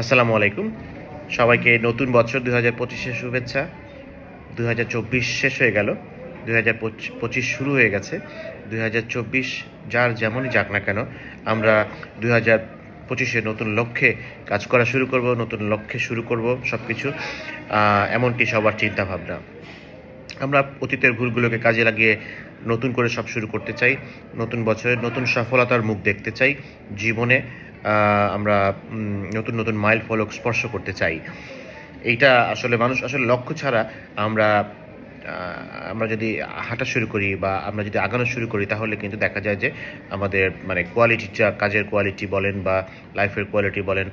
আসসালামু আলাইকুম। সবাইকে নতুন বছর দু হাজার পঁচিশের শুভেচ্ছা। দু হাজার চব্বিশ শেষ হয়ে গেল। দু হাজার পঁচিশ শুরু হয়ে গেছে। দু হাজার চব্বিশ যার যেমনই যাক না কেন, আমরা দু হাজার পঁচিশে নতুন লক্ষ্যে কাজ করা শুরু করব, নতুন লক্ষ্যে শুরু করব সব কিছু এমনটি সবার চিন্তাভাবনা। আমরা অতীতের ভুলগুলোকে কাজে লাগিয়ে নতুন করে সব শুরু করতে চাই, নতুন বছরের নতুন সফলতার মুখ দেখতে চাই, জীবনে আমরা নতুন নতুন মাইল ফলক স্পর্শ করতে চাই। এইটা আসলে মানুষ, আসলে লক্ষ্য ছাড়া আমরা আমরা যদি হাঁটা শুরু করি বা আমরা যদি আগানো শুরু করি, তাহলে কিন্তু দেখা যায় যে আমাদের মানে কোয়ালিটিটা কাজের কোয়ালিটি বলেন বা লাইফের কোয়ালিটি বলেন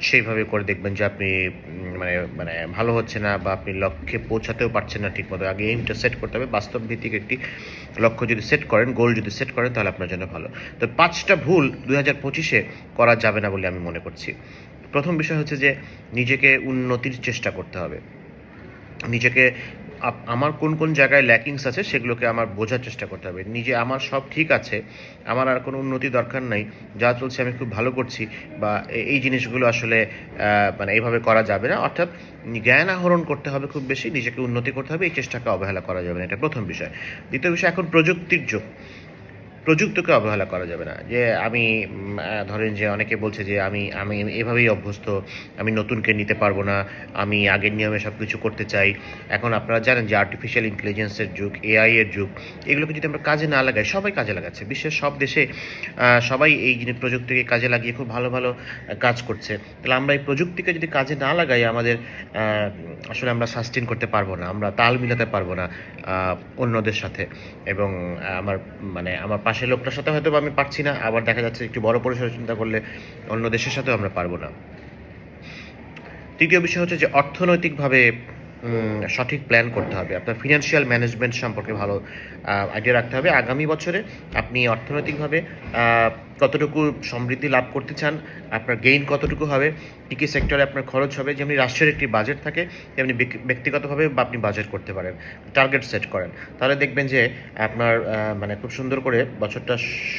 সেইভাবে করে দেখবেন যে আপনি মানে মানে ভালো হচ্ছে না বা আপনি লক্ষ্যে পৌঁছাতেও পারছেন না ঠিকমতো। আগে এইমটা সেট করতে হবে। বাস্তব ভিত্তিক একটি লক্ষ্য যদি সেট করেন গোল যদি সেট করেন, তাহলে আপনার জন্য ভালো। তো পাঁচটা ভুল দুই হাজার পঁচিশে করা যাবে না বলে আমি মনে করছি। প্রথম বিষয় হচ্ছে যে নিজেকে উন্নতির চেষ্টা করতে হবে। নিজেকে আমার কোন কোন জায়গায় ল্যাকিংস আছে সেগুলোকে আমার বোঝার চেষ্টা করতে হবে। নিজে আমার সব ঠিক আছে, আমার আর কোনো উন্নতি দরকার নাই, যা চলছে আমি খুব ভালো করছি বা এই জিনিসগুলো আসলে মানে এইভাবে করা যাবে না। অর্থাৎ জ্ঞান আহরণ করতে হবে খুব বেশি, নিজেকে উন্নতি করতে হবে, এই চেষ্টাকে অবহেলা করা যাবে না। এটা প্রথম বিষয়। দ্বিতীয় বিষয়, এখন প্রযুক্তির যুগ। প্রযুক্তিকে অবহেলা করা যাবে না। যে আমি ধরেন যে অনেকে বলছে যে আমি আমি এভাবেই অভ্যস্ত, আমি নতুনকে নিতে পারব না, আমি আগের নিয়মে সব কিছু করতে চাই। এখন আপনারা জানেন যে আর্টিফিশিয়াল ইন্টেলিজেন্সের যুগ এআই এর যুগ, এগুলোকে যদি আমরা কাজে না লাগাই, সবাই কাজে লাগাচ্ছে। বিশ্বের সব দেশে সবাই এই জিনিস প্রযুক্তিকে কাজে লাগিয়ে খুব ভালো ভালো কাজ করছে। তাহলে আমরা এই প্রযুক্তিকে যদি কাজে না লাগাই, আমাদের আসলে আমরা সাস্টেন করতে পারব না, আমরা তাল মিলাতে পারব না অন্যদের সাথে। এবং আমার মানে আমার পাশের লোকটার সাথে হয়তো আমি পারছি না, আবার দেখা যাচ্ছে একটু বড় পরিসরে চিন্তা করলে অন্য দেশের সাথেও আমরা পারব না। তৃতীয় বিষয় হচ্ছে যে অর্থনৈতিকভাবে সঠিক প্ল্যান করতে হবে। আপনার ফিনান্সিয়াল ম্যানেজমেন্ট সম্পর্কে ভালো আইডিয়া রাখতে হবে। আগামী বছরে আপনি অর্থনৈতিকভাবে কতটুকু সমৃদ্ধি লাভ করতে চান, আপনার গেইন কতটুকু হবে, কী কী সেক্টরে আপনার খরচ হবে, যেমনি রাষ্ট্রের একটি বাজেট থাকে, তেমনি ব্যক্তিগতভাবে বা আপনি বাজেট করতে পারেন টার্গেট সেট করেন। তাহলে দেখবেন যে আপনার মানে খুব সুন্দর করে বছরটা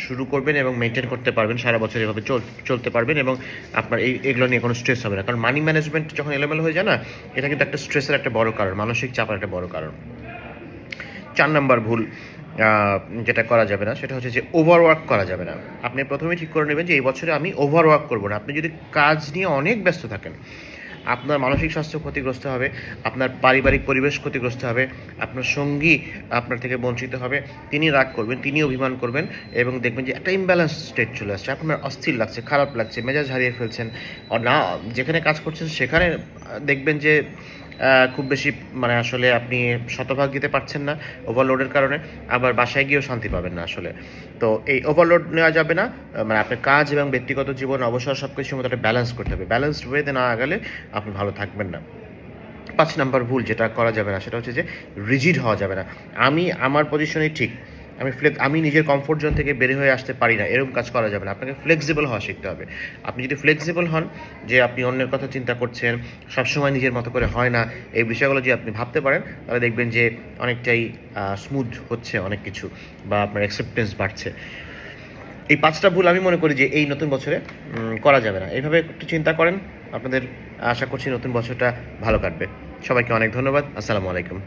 শুরু করবেন এবং মেনটেন করতে পারবেন, সারা বছর এভাবে চল, চলতে পারবেন এবং আপনার এই, এগুলো নিয়ে কোনো স্ট্রেস হবে না। কারণ মানি ম্যানেজমেন্ট যখন এলোমেলো হয়ে যায় না, এটা কিন্তু একটা স্ট্রেসের একটা বড় কারণ, মানসিক চাপের একটা বড় কারণ। চার নাম্বার ভুল যেটা করা যাবে না, সেটা হচ্ছে যে ওভারওয়ার্ক করা যাবে না। আপনি প্রথমে ঠিক করে নেবেন যে এই বছরে আমি ওভারওয়ার্ক করব না। আপনি যদি কাজ নিয়ে অনেক ব্যস্ত থাকেন, আপনার মানসিক স্বাস্থ্য ক্ষতিগ্রস্ত হবে, আপনার পারিবারিক পরিবেশ ক্ষতিগ্রস্ত হবে, আপনার সঙ্গী আপনার থেকে বঞ্চিত হবে, তিনি রাগ করবেন, তিনি অভিমান করবেন এবং দেখবেন যে একটা ইমব্যালেন্স স্টেট চলে আসছে। আপনার অস্থির লাগছে, খারাপ লাগছে, মেজাজ হারিয়ে ফেলছেন, না, যেখানে কাজ করছেন সেখানে দেখবেন যে খুব বেশি মানে আসলে আপনি শতভাগ দিতে পারছেন না ওভারলোডের কারণে, আবার বাসায় গিয়েও শান্তি পাবেন না আসলে। তো এই ওভারলোড নেওয়া যাবে না মানে আপনার কাজ এবং ব্যক্তিগত জীবন, অবসর সব কিছুর মতো একটা ব্যালেন্স করতে হবে। ব্যালেন্সড ওয়েতে না গেলে আপনি ভালো থাকবেন না। পাঁচ নাম্বার ভুল যেটা করা যাবে না, সেটা হচ্ছে যে রিজিড হওয়া যাবে না। আমি, আমার পজিশনেই ঠিক। আমি ফ্লেক্স আমি নিজের কমফোর্ট জোন থেকে বের হয়ে আসতে পারি না, এরকম কাজ করা যাবে না। আপনাকে ফ্লেক্সিবল হওয়া শিখতে হবে। আপনি যদি ফ্লেক্সিবল হন, যে আপনি অন্যের কথা চিন্তা করছেন, সবসময় নিজের মতো করে হয় না, এই বিষয়গুলো যদি আপনি ভাবতে পারেন, তাহলে দেখবেন যে অনেকটাই স্মুথ হচ্ছে অনেক কিছু বা আপনার অ্যাকসেপ্টেন্স বাড়ছে। এই পাঁচটা ভুল আমি মনে করি যে এই নতুন বছরে করা যাবে না। এইভাবে একটু চিন্তা করেন, আপনাদের আশা করছি নতুন বছরটা ভালো কাটবে। সবাইকে অনেক ধন্যবাদ। আসসালামু আলাইকুম।